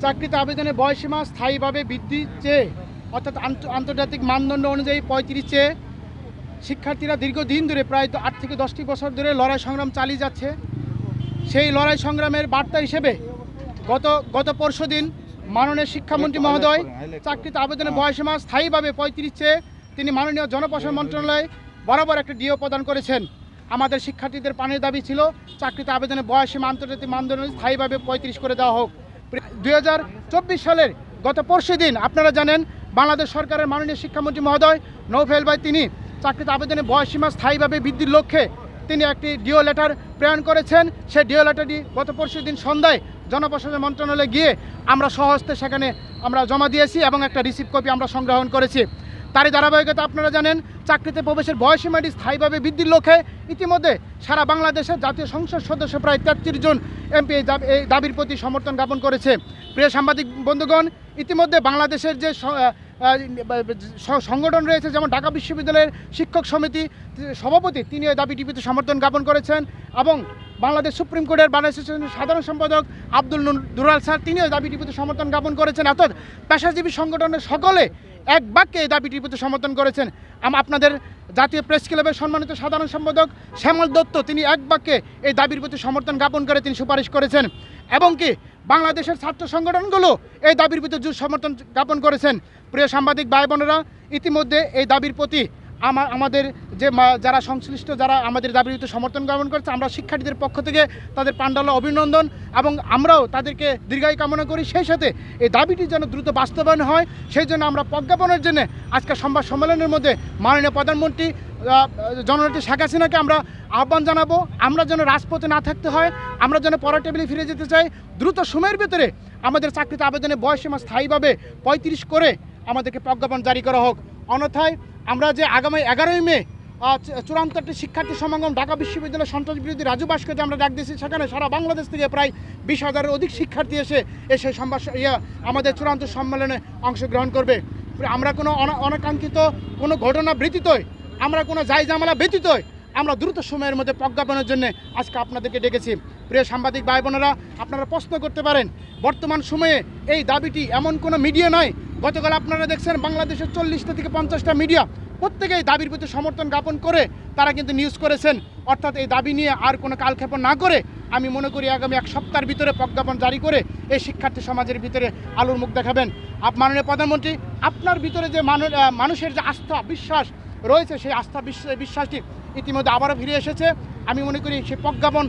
চাকরিতে আবেদনের বয়সীমা স্থায়ীভাবে বৃদ্ধি চেয়ে, অর্থাৎ আন্ত- আন্তর্জাতিক মানদণ্ড অনুযায়ী পঁয়ত্রিশ চেয়ে, শিক্ষার্থীরা দীর্ঘদিন ধরে প্রায় আট থেকে দশটি বছর ধরে লড়াই সংগ্রাম চালিয়ে যাচ্ছে। সেই লড়াই সংগ্রামের বার্তা হিসেবে গত গত পরশু দিন মাননীয় শিক্ষামন্ত্রী মহোদয় চাকরিতে আবেদনের বয়সীমা স্থায়ীভাবে পঁয়ত্রিশ চেয়ে তিনি মাননীয় জনপ্রশাসন মন্ত্রণালয়ে বরাবর একটা ডিও প্রদান করেছেন। আমাদের শিক্ষার্থীদের পানির দাবি ছিল, চাকরিতে আবেদনের বয়সীমা আন্তর্জাতিক মানদণ্ড স্থায়ীভাবে পঁয়ত্রিশ করে দেওয়া হোক। দুই হাজার চব্বিশ সালের গত পরশু দিন, আপনারা জানেন, বাংলাদেশ সরকারের মাননীয় শিক্ষামন্ত্রী মহোদয় নৌফেল ভাই তিনি চাকরিতে আবেদনের বয়সীমা স্থায়ীভাবে বৃদ্ধির লক্ষ্যে তিনি একটি ডিও লেটার প্রেরণ করেছেন। সেই ডিও লেটারটি গত পরশু দিন সন্ধ্যায় জনপ্রশাসন মন্ত্রণালয়ে গিয়ে আমরা সহস্তে সেখানে আমরা জমা দিয়েছি এবং একটা রিসিভ কপি আমরা সংগ্রহণ করেছি। তারই ধারাবাহিকতা আপনারা জানেন, চাকরিতে প্রবেশের বয়সীমাটি স্থায়ীভাবে বৃদ্ধির লক্ষ্যে ইতিমধ্যে সারা বাংলাদেশের জাতীয় সংসদ সদস্য প্রায় তেত্রিশ জন এমপি এই দাবি- এই দাবির প্রতি সমর্থন জ্ঞাপন করেছে। প্রিয় সাংবাদিক বন্ধুগণ, ইতিমধ্যে বাংলাদেশের যে সংগঠন রয়েছে, যেমন ঢাকা বিশ্ববিদ্যালয়ের শিক্ষক সমিতি, সভাপতি, তিনি এই দাবিটির প্রতি সমর্থন জ্ঞাপন করেছেন এবং বাংলাদেশ সুপ্রিম কোর্টের অ্যাসোসিয়েশনের সাধারণ সম্পাদক আব্দুল দুরাল স্যার, তিনিও এই দাবিটির প্রতি সমর্থন জ্ঞাপন করেছেন। অর্থাৎ পেশাজীবী সংগঠনের সকলে এক বাক্যে এই দাবিটির প্রতি সমর্থন করেছেন আপনাদের জাতীয় প্রেস ক্লাবের সম্মানিত সাধারণ সম্পাদক শ্যামল দত্ত। তিনি এক বাক্যে এই দাবির প্রতি সমর্থন জ্ঞাপন করে তিনি সুপারিশ করেছেন। এবং কি বাংলাদেশের ছাত্র সংগঠনগুলো এই দাবির প্রতি জোর সমর্থন জ্ঞাপন করেছেন। প্রিয় সাংবাদিক ভাই বোনেরা ইতিমধ্যে এই দাবির প্রতি আমা আমাদের যে যারা সংশ্লিষ্ট, যারা আমাদের দাবির সমর্থন জ্ঞাপন করেছে, আমরা শিক্ষার্থীদের পক্ষ থেকে তাদের পাণ্ডাল অভিনন্দন এবং আমরাও তাদেরকে দীর্ঘায়ু কামনা করি। সেই সাথে এই দাবিটি যেন দ্রুত বাস্তবায়ন হয়, সেই জন্য আমরা প্রজ্ঞাপনের জন্য আজকে সংবাদ সম্মেলনের মধ্যে মাননীয় প্রধানমন্ত্রী জননেত্রী শেখ হাসিনাকে আমরা আহ্বান জানাব, আমরা যেন রাজপথে না থাকতে হয়, আমরা যেন পরের টেবিলে ফিরে যেতে চাই। দ্রুত সময়ের ভিতরে আমাদের চাকরিতে আবেদনের বয়সীমা স্থায়ীভাবে পঁয়ত্রিশ করে আমাদেরকে প্রজ্ঞাপন জারি করা হোক। অন্যথায় আমরা যে আগামী এগারোই মে চূড়ান্ত একটি শিক্ষার্থী সমাগম ঢাকা বিশ্ববিদ্যালয় সন্ত্রাস বিরোধী রাজু ভাস্কর্যে আমরা ডাক দিয়েছি। সেখানে সারা বাংলাদেশ থেকে প্রায় বিশ হাজারের অধিক শিক্ষার্থী এসে এসে ইয়া, আমাদের চূড়ান্ত সম্মেলনে অংশগ্রহণ করবে। আমরা কোনো অনা- অনাকাঙ্ক্ষিত কোনো ঘটনা ব্যতীতই আমরা কোনো যাই জামালা ব্যতীতই আমরা দ্রুত সময়ের মধ্যে প্রজ্ঞাপনের জন্য আজকে আপনাদেরকে ডেকেছি। প্রিয় সাংবাদিক ভাই বোনেরা, আপনারা প্রশ্ন করতে পারেন, বর্তমান সময়ে এই দাবিটি এমন কোনো মিডিয়া নয়। গতকাল আপনারা দেখছেন বাংলাদেশের চল্লিশটা থেকে পঞ্চাশটা মিডিয়া প্রত্যেকেই দাবির প্রতি সমর্থন জ্ঞাপন করে তারা কিন্তু নিউজ করেছেন। অর্থাৎ এই দাবি নিয়ে আর কোনো কালক্ষেপণ না করে আমি মনে করি আগামী এক সপ্তাহের ভিতরে প্রজ্ঞাপন জারি করে এই শিক্ষার্থী সমাজের ভিতরে আলোর মুখ দেখাবেন। মাননীয় প্রধানমন্ত্রী, আপনার ভিতরে যে মানু- মানুষের যে আস্থা, বিশ্বাস রয়েছে, সেই আস্থা বিশ্বাস বিশ্বাসটি ইতিমধ্যে আবারও ফিরে এসেছে। আমি মনে করি সেই প্রজ্ঞাপন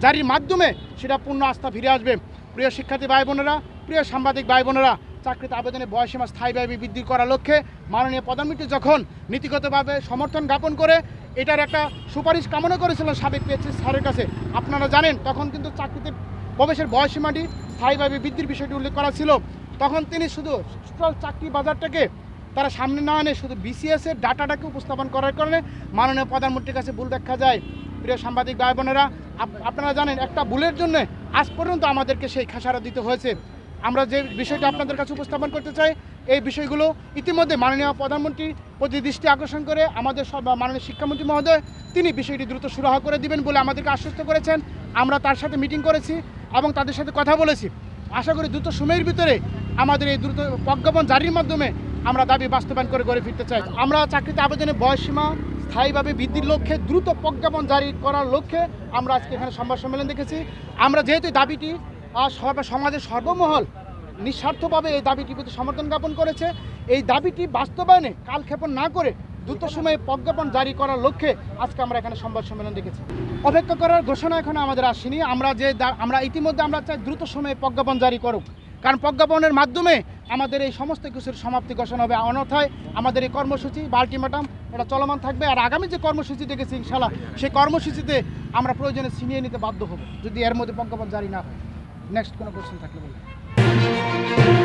জারির মাধ্যমে সেটা পূর্ণ আস্থা ফিরে আসবে। প্রিয় শিক্ষার্থী ভাই বোনেরা, প্রিয় সাংবাদিক ভাই বোনেরা চাকরিতে আবেদনের বয়সীমা স্থায়ীভাবে বৃদ্ধি করার লক্ষ্যে মাননীয় প্রধানমন্ত্রী যখন নীতিগতভাবে সমর্থন জ্ঞাপন করে এটার একটা সুপারিশ কামনা করেছিলেন সাবেক পিএসসি স্যারের কাছে, আপনারা জানেন তখন কিন্তু চাকরিতে প্রবেশের বয়সীমাটি স্থায়ীভাবে বৃদ্ধির বিষয়টি উল্লেখ করা ছিল। তখন তিনি শুধু চাকরি বাজারটাকে তারা সামনে না আনে শুধু বিসিএস এর ডাটাটাকে উপস্থাপন করার কারণে মাননীয় প্রধানমন্ত্রীর কাছে ভুল দেখা যায়। প্রিয় সাংবাদিক ভাই বোনেরা আপনারা জানেন একটা ভুলের জন্য আজ পর্যন্ত আমাদেরকে সেই খাসারা দিতে হয়েছে। আমরা যে বিষয়টা আপনাদের কাছে উপস্থাপন করতে চাই, এই বিষয়গুলো ইতিমধ্যে মাননীয় প্রধানমন্ত্রী প্রতি দৃষ্টি আকর্ষণ করে আমাদের সব মাননীয় শিক্ষামন্ত্রী মহোদয়, তিনি বিষয়টি দ্রুত সুরাহা করে দিবেন বলে আমাদেরকে আশ্বস্ত করেছেন। আমরা তার সাথে মিটিং করেছি এবং তাদের সাথে কথা বলেছি। আশা করি দ্রুত সময়ের ভিতরে আমাদের এই দ্রুত প্রজ্ঞাপন জারির মাধ্যমে আমরা দাবি বাস্তবায়ন করে গড়ে ফিরতে চাই। আমরা চাকরিতে আবেদনের বয়সীমা স্থায়ীভাবে বৃদ্ধির লক্ষ্যে দ্রুত প্রজ্ঞাপন জারি করার লক্ষ্যে আমরা আজকে এখানে সংবাদ সম্মেলন দেখেছি। আমরা যেহেতু দাবিটি সর্ব- সমাজের সর্বমহল নিঃস্বার্থভাবে এই দাবিটির প্রতি সমর্থন জ্ঞাপন করেছে। এই দাবিটি বাস্তবায়নে কালক্ষেপণ না করে দ্রুত সময়ে প্রজ্ঞাপন জারি করার লক্ষ্যে আজকে আমরা এখানে সংবাদ সম্মেলন দেখেছি অপেক্ষা করার ঘোষণা এখন আমাদের আসেনি। আমরা যে আমরা ইতিমধ্যে আমরা চাই দ্রুত সময়ে প্রজ্ঞাপন জারি করুক। কারণ প্রজ্ঞাপনের মাধ্যমে আমাদের এই সমস্ত কিছুর সমাপ্তি ঘোষণা হবে। অনথায় আমাদের এই কর্মসূচি বা আলটিমেটাম এটা চলমান থাকবে। আর আগামী যে কর্মসূচি দেখেছি ইনশাল্লাহ সেই কর্মসূচিতে আমরা প্রয়োজনে ছিনিয়ে নিতে বাধ্য হব, যদি এর মধ্যে প্রজ্ঞাপন জারি না হয়। নেক্সট কোনো কোশ্চেন থাকলে বলুন।